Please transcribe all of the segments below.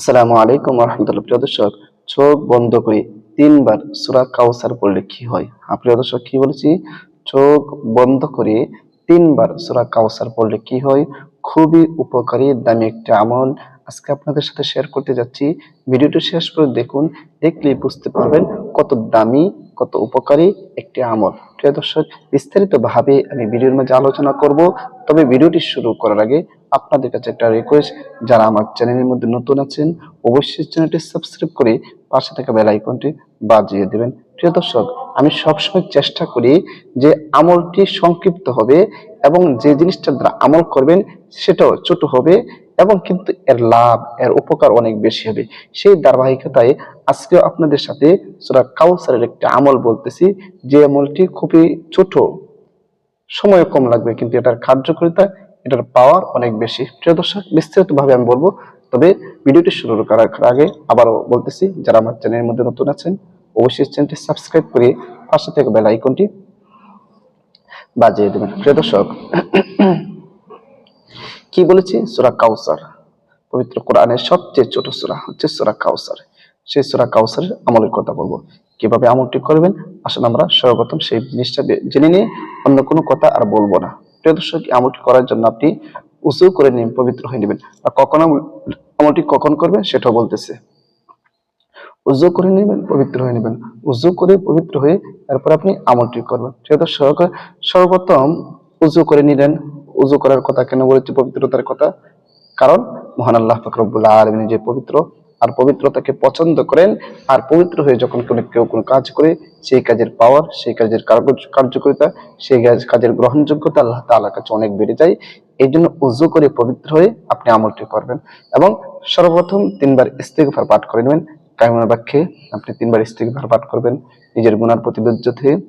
আসসালামু আলাইকুম রহমতুল্লাহ প্রিয় দর্শক, চোখ বন্ধ করে তিনবার সুরা কাউসার পড়লে কি হয়? হ্যাঁ প্রিয় দর্শক, কি বলেছি? চোখ বন্ধ করে তিনবার সুরা কাউসার পড়লে কি হয়? খুবই উপকারী, দামি একটা আমল। আজকে আপনাদের সাথে শেয়ার করতে যাচ্ছি। ভিডিওটি শেষ করে দেখুন, দেখলেই বুঝতে পারবেন কত দামি, কত উপকারী একটি আমল। প্রিয় দর্শক বিস্তারিত ভাবে আমি ভিডিওর মাঝে আলোচনা করব। তবে ভিডিওটি শুরু করার আগে আপনাদের কাছে একটা রিকোয়েস্ট যারা আমার চ্যানেলের মধ্যে নতুন আছেন, অবশ্যই চ্যানেলটি সাবস্ক্রাইব করে পাশে থাকা বেল আইকনটি বাজিয়ে দেবেন। প্রিয় দর্শক, আমি সবসময় চেষ্টা করি যে আমলটি সংক্ষিপ্ত হবে এবং যে জিনিসটা দ্বারা আমল করবেন, সেটাও ছোট হবে। এবং কিন্তু এর লাভ, এর উপকার অনেক বেশি হবে। সেই ধারাবাহিকতায় আজকেও আপনাদের সাথে সুরা কাউসারের একটা আমল বলতেছি। যে আমলটি খুবই ছোট, সময় কম লাগবে কিন্তু এটার কার্যকারিতা, এটার পাওয়ার অনেক বেশি। প্রিয় দর্শক বিস্তারিত ভাবে আমি বলব, তবে ভিডিওটি শুরু করার আগে আবারও বলতেছি, যারা আমার চ্যানেলের মধ্যে নতুন আছেন, অবশ্যই চ্যানেলটি সাবস্ক্রাইব করে পাশে থেকে বেল আইকনটি বাজিয়ে দেবেন। প্রিয় দর্শক কি বলেছি? সুরা কাউসার পবিত্র কোরআনের সবচেয়ে ছোট সুরা হচ্ছে সুরা কাউসার সেই সুরা কাউসারের আমলের কথা বলব। কীভাবে আমলটি করবেন? আসলে আমরা সর্বপ্রথম সেই জিনিসটা জেনে নিয়ে অন্য কোনো কথা আর বলব না। প্রিয় দর্শক আমলটি করার জন্য আপনি উঁচু করে নিন, পবিত্র হয়ে নেবেন। আর কখন আমল- আমলটি কখন করবেন সেটাও বলতেছে। উজু করে নেবেন, পবিত্র হয়ে নেবেন। উজু করে পবিত্র হয়ে তারপর আপনি আমলটি করবেন। প্রিয় সর্বপ্রথম উজু করে নিলেন। উজু করার কথা, কেন বলেছি? পবিত্রতার কথা। কারণ, মহান আল্লাহ ফকরবুল আলমিন যে পবিত্র, আর পবিত্রতাকে পছন্দ করেন, আর পবিত্র হয়ে যখন কোনো, কেউ কোনো কাজ করে, সেই কাজের পাওয়ার সেই কাজের কার্য- কার্যকারিতা, সেই কাজ- কাজের গ্রহণযোগ্যতা আল্লাহ তাআলার কাছে অনেক বেড়ে যায়। এই জন্য উজু করে পবিত্র হয়ে আপনি আমলটি করবেন। এবং সর্বপ্রথম তিনবার ইস্তেগফার পাঠ করে নেবেন। কায়মনের বাক্যে আপনি তিনবার ইস্তেগফার পাঠ করবেন। নিজের গুণার প্রতি লজ্জিত হয়ে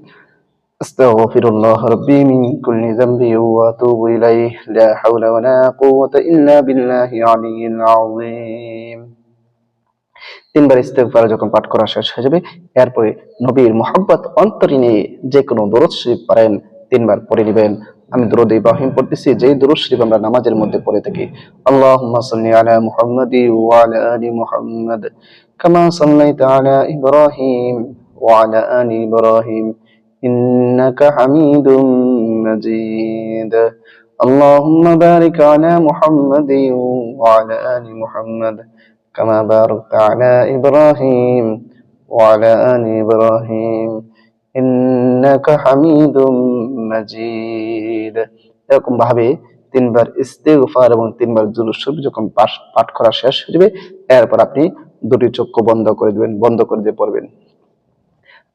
أستغفر الله ربي من كل ذنب وأتوب إليه لا حول ولا قوة إلا بالله العلي العظيم তিনবার ইস্তেকবার যখন পাঠ করা শেষ হয়ে যাবে, এরপরে নবীর মোহাব্বত অন্তরীণে যে কোনো দরদ শরীফ পারেন, তিনবার পড়ে নেবেন। আমি দরদ ইব্রাহিম পড়তেছি, যেই দরদ শরীফ আমরা নামাজের মধ্যে পড়ে থাকি। আল্লাহুম্মা আলা মুহাম্মাদি ওয়া আলি মুহাম্মাদ, কামা সাল্লাইতা আলা ইব্রাহিম ওয়া আলি ইব্রাহিম। ইন্নাকা হামিদুম মাজিদ اللهم بارك على محمد وعلى آل محمد كما باركت على إبراهيم وعلى آل إبراهيم إنك حميد مجيد এরকম ভাবে তিনবার ইস্তেগফার এবং তিনবার জুলুস শরীফ যখন পাঠ- পাঠ করা শেষ হয়ে যাবে এরপর আপনি দুটি চক্ষু বন্ধ করে দিবেন বন্ধ করে দিয়ে পড়বেন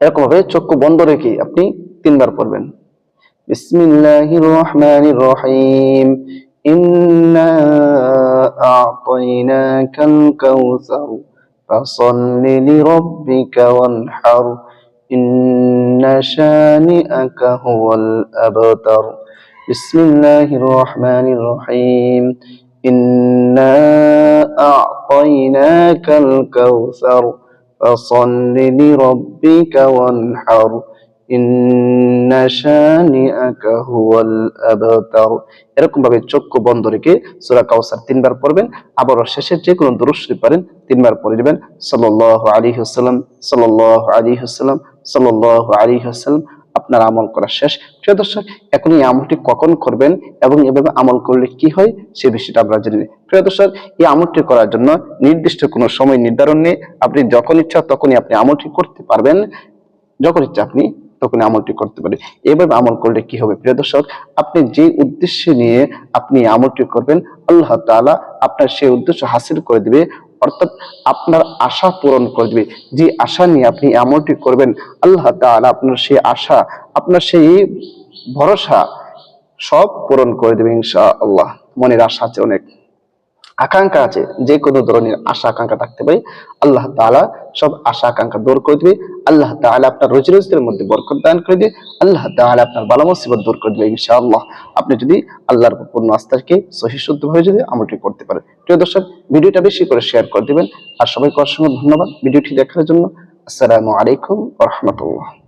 এরকম ভাবে চক্ষু বন্ধ রেখে আপনি তিনবার পড়বেন বিসমিল্লাহির রহমানির রহিম ইন্না আ'তাইনাকাল কাউসার ফাসাল্লি লিরাব্বিকা ওয়ানহার ইন্না শানিআকা হুয়াল আবতার বিসমিল্লাহির রহমানির রহিম ইন্না আ'তাইনাকাল কাউসার فصل لربك وانحر إن شانئك هو الأبتر এরকম ভাবে চক্ষু বন্ধ রেখে সূরা কাউসার তিনবার পড়বেন আবার শেষে যে কোনো দুরূদ শরীফ পারেন তিনবার পড়ে দিবেন সাল্লাল্লাহু আলাইহি ওয়াসাল্লাম সাল্লাল্লাহু আলাইহি ওয়াসাল্লাম সাল্লাল্লাহু আলাইহি ওয়াসাল্লাম আপনার আমল করা শেষ। প্রিয় দর্শক, এখন এই আমলটি কখন করবেন এবং এভাবে আমল করলে কি হয়, সে বিষয়টা আমরা জেনে। প্রিয় দর্শক, এই আমলটি করার জন্য নির্দিষ্ট কোনো সময় নির্ধারণ নেই। আপনি যখন ইচ্ছা তখনই আপনি আমলটি করতে পারবেন। যখন ইচ্ছা আপনি তখন আমলটি করতে পারেন। এভাবে আমল করলে কি হবে? প্রিয় দর্শক, আপনি যে উদ্দেশ্য নিয়ে আপনি আমলটি করবেন, আল্লাহ তাআলা আপনার সেই উদ্দেশ্য হাসিল করে দিবে। অর্থাৎ আপনার আশা পূরণ করে দিবে। যে আশা নিয়ে আপনি এমনটি করবেন, আল্লাহ তাআলা আপনার সেই আশা, আপনার সেই ভরসা সব পূরণ করে দেবে ইনশা আল্লাহ মনের আশা আছে অনেক। আকাঙ্ক্ষা আছে, যে কোনো ধরনের আশা আকাঙ্ক্ষা থাকতে পারে, আল্লাহ তাআলা সব আশা আকাঙ্ক্ষা দূর করে দিবে, আল্লাহ তাআলা আপনার রুজি রোজগারের মধ্যে বরকত দান করে দিবে, আল্লাহ তাআলা আপনার বালা মুসিবত দূর করে দিবে, ইনশাআল্লাহ। আপনি যদি আল্লাহর পূর্ণ আস্থাকে শুদ্ধভাবে যদি আমলটি করতে পারেন। প্রিয় দর্শক, ভিডিওটা বেশি করে শেয়ার করে দিবেন। আর সবাইকে অসংখ্য ধন্যবাদ ভিডিওটি দেখার জন্য। আসসালামু আলাইকুম রাহমাতুল্লাহ।